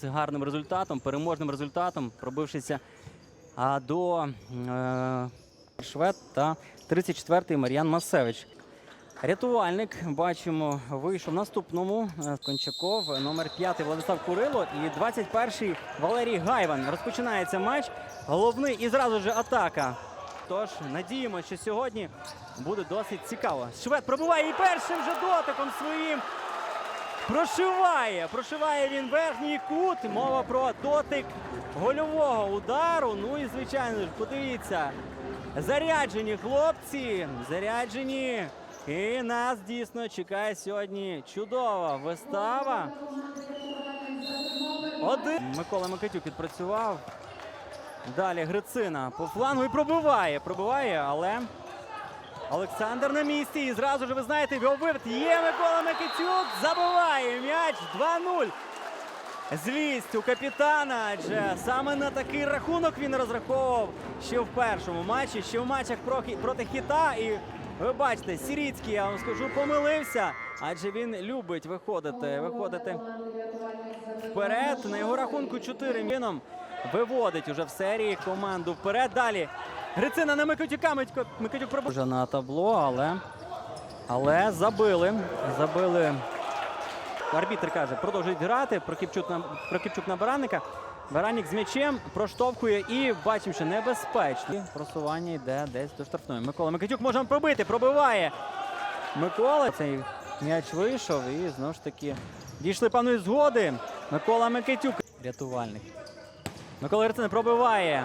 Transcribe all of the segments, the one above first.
з гарним результатом, переможним результатом, пробившися а, до е, Швед та 34-й Мар'ян Масевич. Рятувальник, бачимо, вийшов наступному. е, Кончаков, номер 5 Владислав Курило і 21-й Валерій Гайван. Розпочинається матч. Головний і зразу ж атака. Тож надіємося, що сьогодні буде досить цікаво. Швед пробиває і першим же дотиком своїм. Прошиває, прошиває він верхній кут. Мова про дотик гольового удару. Ну і звичайно ж, подивіться, заряджені хлопці, заряджені. І нас дійсно чекає сьогодні чудова вистава. Один. Микола Микитюк відпрацював. Далі Грицина по флангу і пробиває. Пробиває, але Олександр на місці. І зразу ж ви знаєте, вивід є Микола Микитюк. Забиває м'яч 2-0. Злість у капітана, адже саме на такий рахунок він розраховував ще в першому матчі, ще в матчах проти хіта. І ви бачите, Сіріцький, я вам скажу, помилився, адже він любить виходити, виходити вперед. На його рахунку 4 міном виводить уже в серії команду вперед. Далі Грицина на Микитюка. Микитюк, пробув. Вже на табло, але, але забили. Забили. Арбітр каже, продовжують грати. Прокіпчук на, Прокіпчук на Баранника. Баранник з м'ячем проштовхує і бачимо, що небезпечно. Просування йде десь до штрафної. Микола Микитюк може пробити, пробиває. Микола цей м'яч вийшов і знову ж таки дійшли певної згоди. Микола Микитюк, рятувальник. Микола Грицин пробиває.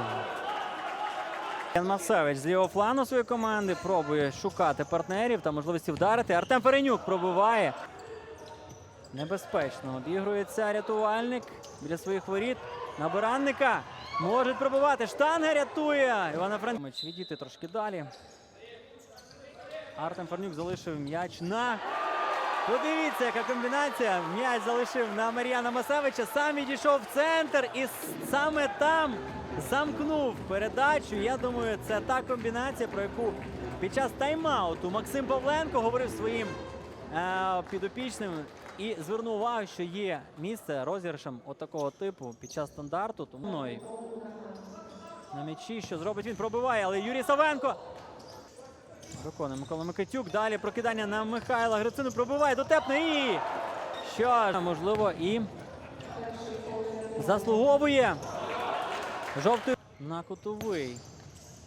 Ян Масевич з лівого флану своєї команди пробує шукати партнерів та можливості вдарити. Артем Ференюк пробиває. Небезпечно обігрується рятувальник біля своїх воріт. На Баранника можуть пробивати. Штанга рятує. Івана Франкович відійти трошки далі. Артем Ференюк залишив м'яч на. Подивіться, яка комбінація. М'яч залишив на Мар'яна Масевича. Сам відійшов в центр і саме там замкнув передачу. Я думаю, це та комбінація, про яку під час тайм-ауту Максим Павленко говорив своїм е, підопічним і звернув увагу, що є місце розіграшем от типу під час стандарту. Тому мною на м'ячі, що зробить він, пробиває, але Юрій Савенко Виконує Микола Микитюк. Далі прокидання на Михайла Грицину. Пробиває дотепно і що ж, можливо, і заслуговує жовтий на кутовий.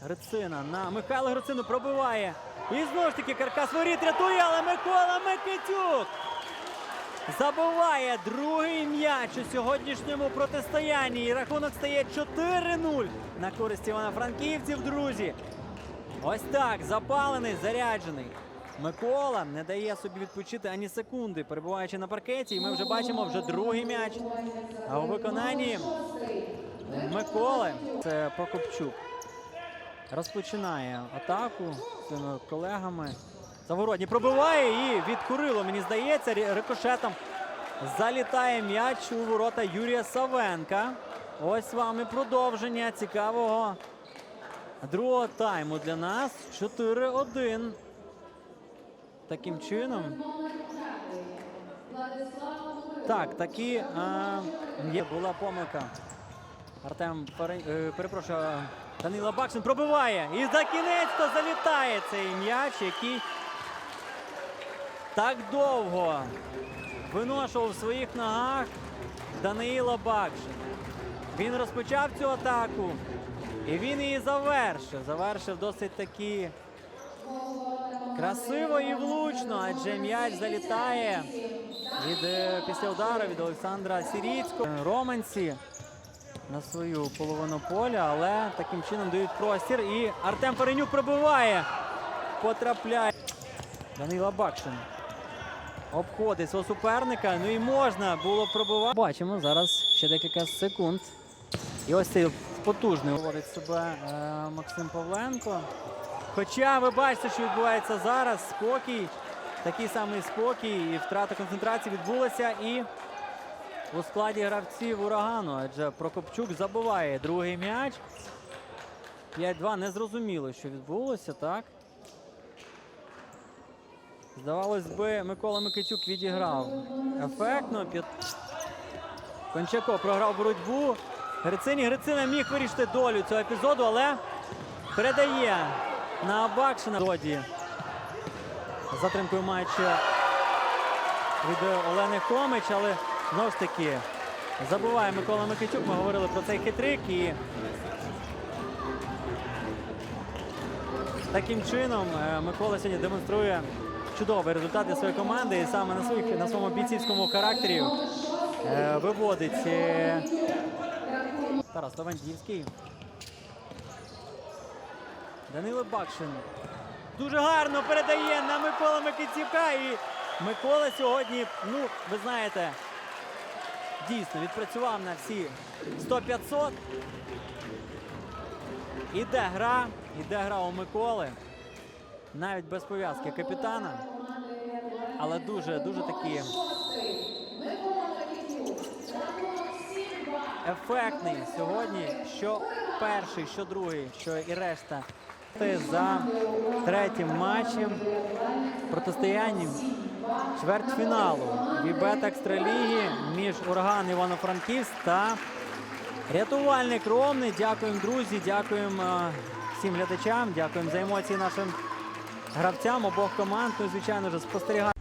Грицина на Михайла Грицину пробиває. І знову ж таки каркас воріт рятує, але Микола Микитюк забиває другий м'яч у сьогоднішньому протистоянні. І рахунок стає 4-0 на користь Івано-Франківців, друзі. Ось так, запалений, заряджений. Микола не дає собі відпочити ані секунди, перебуваючи на паркеті. І ми вже бачимо вже другий м'яч. А у виконанні Миколи це Прокопчук. Розпочинає атаку з колегами. Заворотні пробиває і від Курило, мені здається, рикошетом залітає м'яч у ворота Юрія Савенка. Ось вам і продовження цікавого другого тайму для нас 4-1. Таким чином. Так, такі е, є. була помилка. Артем е, перепрошую, Данила Бакшин пробиває. І за кінець-то залітає цей м'яч, який так довго виношував в своїх ногах Даниїла Бакшин. Він розпочав цю атаку. І він її завершив. Завершив досить таки красиво і влучно, адже м'яч залітає від, е, після удару від Олександра Сіріцького. Романці на свою половину поля, але таким чином дають простір. І Артем Перенюк пробиває. Потрапляє. Данила Бакшин. Обходить свого суперника. Ну і можна було пробивати. Бачимо зараз ще декілька секунд. І ось цей потужний говорить себе е, Максим Павленко. Хоча ви бачите, що відбувається зараз. Спокій, такий самий спокій і втрата концентрації відбулася і у складі гравців урагану. Адже Прокопчук забиває другий м'яч. 5-2. Незрозуміло, що відбулося, так? Здавалось би, Микола Микитюк відіграв ефектно. Кончако програв боротьбу. Грицині Грицина міг вирішити долю цього епізоду, але передає на Абакшина. Доді затримкою матчу від Олени Хомич, але знову ж таки забуває Микола Микитюк. Ми говорили про цей хитрик і таким чином е, Микола сьогодні демонструє чудовий результат для своєї команди і саме на своїх на своєму бійцівському характері е, виводить е, Тарас Лавандівський. Данило Бакшин дуже гарно передає на Микола Микитюка. І Микола сьогодні, ну, ви знаєте, дійсно відпрацював на всі 100-500. Іде гра, іде гра у Миколи. Навіть без пов'язки капітана. Але дуже, дуже такі ефектний сьогодні. Що перший, що другий, що і решта. За третім матчем протистоянням чвертьфіналу Вібет Екстраліги між Ураган Івано-Франківськ та Рятувальник Ромни. Дякуємо, друзі. Дякуємо е, всім глядачам. Дякуємо за емоції нашим гравцям обох команд. Ну звичайно вже спостерігаємо.